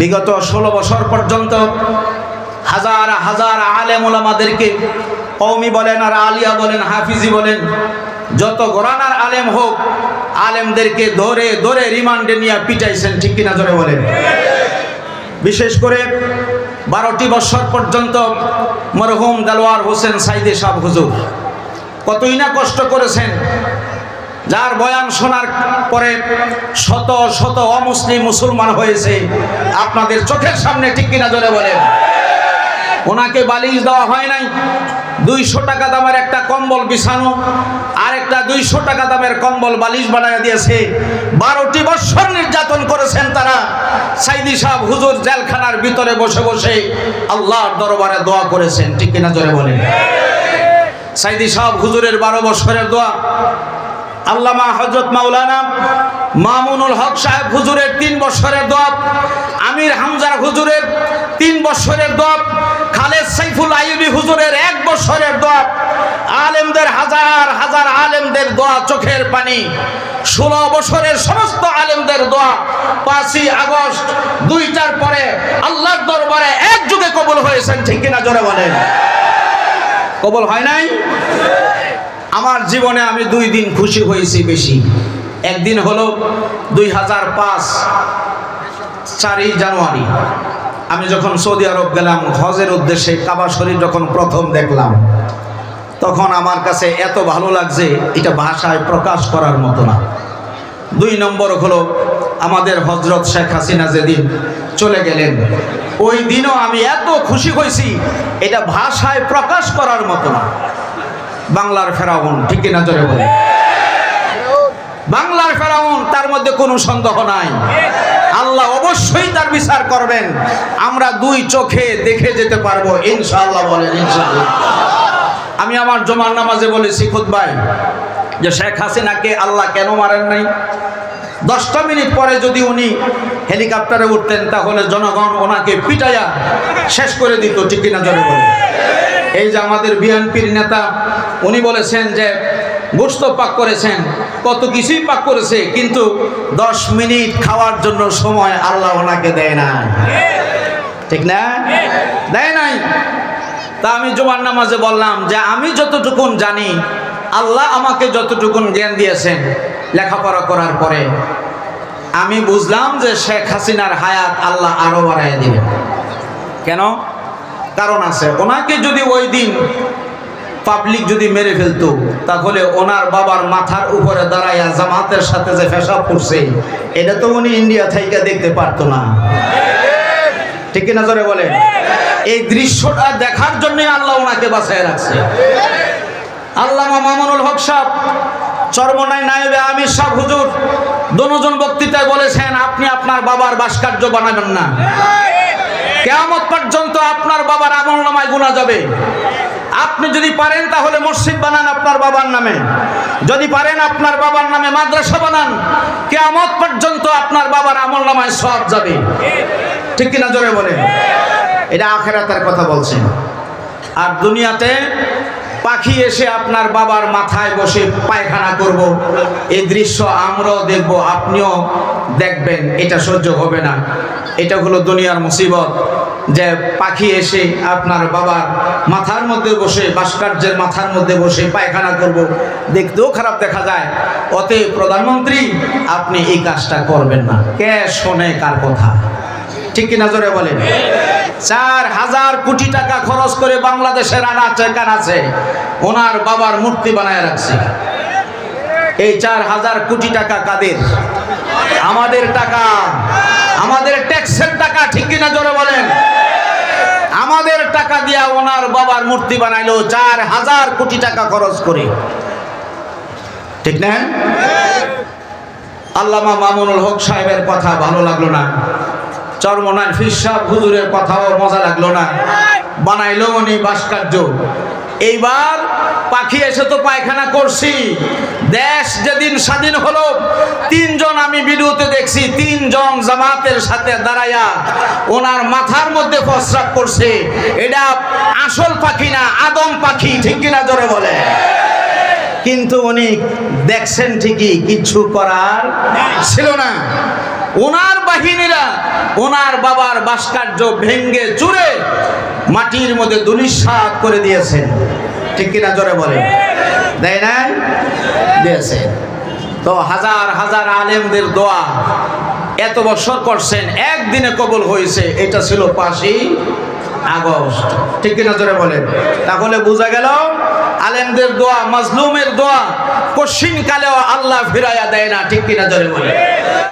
বিগত ষোলো বছর পর্যন্ত হাজার হাজার আলেম ওলামাদেরকে কৌমি বলেন আর আলিয়া বলেন, হাফিজি বলেন, যত গোরানার আলেম হোক, আলেমদেরকে ধরে ধরে রিমান্ডে নিয়ে পিটাইছেন, ঠিক কিনা জোরে বলেন। বিশেষ করে বারোটি বছর পর্যন্ত মরহুম দেলোয়ার হোসেন সাইদে সাহ হুজুর, কতই না কষ্ট করেছেন যার বয়ান শোনার পরে শত শত অমুসলিম মুসলমান হয়েছে, আপনাদের চোখের সামনে ঠিক কিনা জোরে বলেন। ওনাকে বালিশ দেওয়া হয় নাই, দুইশো টাকা দামের একটা কম্বল বিছানো আর একটা দুইশো টাকা দামের কম্বল বালিশ বানায় দিয়েছে। বারোটি বৎসর নির্যাতন করেছেন তারা। সাইদি সাহ হুজুর জেলখানার ভিতরে বসে বসে আল্লাহর দরবারে দোয়া করেছেন, ঠিক কিনা জোরে বলেন। সাইদি সাহ হুজুরের বারো বছরের দোয়া আল্লামা হজরত মাওলানা মামুনুল হক সাহেব হুজুরের তিন বছরের দোয়া আমির হামজার হুজুরের তিন বছরের দোয়া খালেদ সাইফুল আইবি হুজুরের এক বছরের দোয়া আলেমদের হাজার হাজার আলেমদের দোয়া চোখের পানি। ষোলো বছরের সমস্ত আলেমদের দোয়া পাঁচই আগস্ট, দুইটার পরে আল্লাহর দরবারে এক যুগে কবুল হয়েছেন, ঠিক কিনা জোরে বলেন? কবুল হয় নাই? আমার জীবনে আমি দুই দিন খুশি হয়েছি বেশি। একদিন হলো দুই হাজার পাঁচ, চারই জানুয়ারি। আমি যখন সৌদি আরব গেলাম, হজের উদ্দেশ্যে কাবা শরীফ যখন প্রথম দেখলাম, তখন আমার কাছে এত ভালো লাগছে, এটা ভাষায় প্রকাশ করার মতো না। দুই নম্বর হলো, আমাদের হজরত শেখ হাসিনা যেদিন চলে গেলেন, ওই দিনও আমি এত খুশি হয়েছি, এটা ভাষায় প্রকাশ করার মতো না। বাংলার ফেরাউন, ঠিক না জোরে বলে বাংলার ফেরাউন, তার মধ্যে কোনো সন্দেহ নাই। আল্লাহ অবশ্যই তার বিচার করবেন। আমরা দুই চোখে দেখে যেতে পারব, ইনশাআল্লাহ বলেন, ইনশাআল্লাহ। আমি আমার জমার নামাজে বলেছি ভাই যে শেখ হাসিনাকে আল্লাহ কেন মারেন নাই? দশটা মিনিট পরে যদি উনি হেলিকপ্টারে উঠতেন, তাহলে জনগণ ওনাকে পিটাইয়া শেষ করে দিত, ঠিক কিনা বলে এই যে আমাদের বিএনপির নেতা উনি বলেছেন যে গোস্ত পাক করেছেন। কত কিছুই পাক করেছে, কিন্তু দশ মিনিট খাওয়ার জন্য সময় আল্লাহ ওনাকে দেয় না ঠিক না? দেয় নাই। তা আমি জুমার নামাজে বললাম যে, আমি যতটুকুন জানি, আল্লাহ আমাকে যতটুকুন জ্ঞান দিয়েছেন লেখাপড়া করার পরে, আমি বুঝলাম যে শেখ হাসিনার হায়াত আল্লাহ আরও বাড়াই দিবেন। কেন? কারণ আছে। ওনাকে যদি ওই দিন পাবলিক যদি মেরে ফেলতো, তাহলে ওনার বাবার মাথার উপরে দাঁড়াইয়া জামাতের সাথে যে ফেসাব করছে, এটা তো উনি ইন্ডিয়া থেকে দেখতে পারতো না। ঠিক কিনা জোরে বলেন? এই দৃশ্যটা দেখার জন্যই আল্লাহ ওনাকে বাঁচায় রাখছে। আল্লামা মামুনুল হক সাহ চরমনাই নায়েবে আমির সাহ হুজুর দনোজন বক্তৃতায় বলেছেন, আপনি আপনার বাবার ভাস্কর্য বানাবেন না। কেয়ামত পর্যন্ত আপনার বাবার আমল নামায় গুণা যাবে। আপনি যদি পারেন তাহলে মসজিদ বানান আপনার বাবার নামে। যদি পারেন আপনার বাবার নামে মাদ্রাসা বানান, কেয়ামত পর্যন্ত আপনার বাবার আমল নামায় সব যাবে। ঠিক কিনা জোরে বলেন? এটা আখেরাতের কথা বলছেন। আর দুনিয়াতে পাখি এসে আপনার বাবার মাথায় বসে পায়খানা করব এই দৃশ্য আমরাও দেখব, আপনিও দেখবেন, এটা সহ্য হবে না। এটা হলো দুনিয়ার মুসিবত। যে পাখি এসে আপনার বাবার মাথার মধ্যে বসে ভাস্কর্যের মাথার মধ্যে বসে পায়খানা করব, দেখতেও খারাপ দেখা যায়। অতএব প্রধানমন্ত্রী, আপনি এই কাজটা করবেন না। কে শোনে কার কথা? ঠিক কি নজরে বলেন? চার হাজার কোটি টাকা খরচ করে বাংলাদেশের আনাচে কানাচে ওনার বাবার মূর্তি বানায় রাখছে। এই চার হাজার কোটি টাকা কাদের? আমাদের টাকা, আমাদের ট্যাক্সের টাকা, ঠিক কিনা জোরে বলেন আমাদের টাকা দিয়া বাবার মূর্তি বানাইলো চার হাজার কোটি টাকা খরচ করে। ঠিক না? আল্লামা মামুনুল হক সাহেবের কথা ভালো লাগল না। চরমনার ফিরসাহ হুজুরের কথাও মজা লাগল না। বানাইলো উনি ভাস্কর্য। এইবার পাখি এসে তো পায়খানা করছি। দেশ যেদিন স্বাধীন হলো, তিনজন আমি ভিডিওতে দেখছি, তিনজন জামাতের সাথে দাঁড়াইয়া ওনার মাথার মধ্যে প্রস্রাব করছে। এটা আসল পাখি না, আদম পাখি, ঠিক কিনা জোরে বলে? কিন্তু উনি দেখছেন ঠিকই, কিছু করার ছিল না। ওনার বাহিনীরা, ওনার বাবার ভাস্কর্য ভেঙ্গে চুরে মাটির মধ্যে দুলিশাত করে দিয়েছেন। ঠিক কিনা জোরে বলে দেয় নাই? দিয়েছে তো হাজার হাজার আলেমদের দোয়া এত বছর করছেন, একদিনে কবল হয়েছে, এটা ছিল পাঁচই আগস্ট। ঠিক কিনা জোরে বলেন। তাহলে বোঝা গেল, আলেমদের দোয়া, মাজলুমের দোয়া কশিন কালেও আল্লাহ ফিরাইয়া দেয় না, ঠিক কিনা জোরে বলে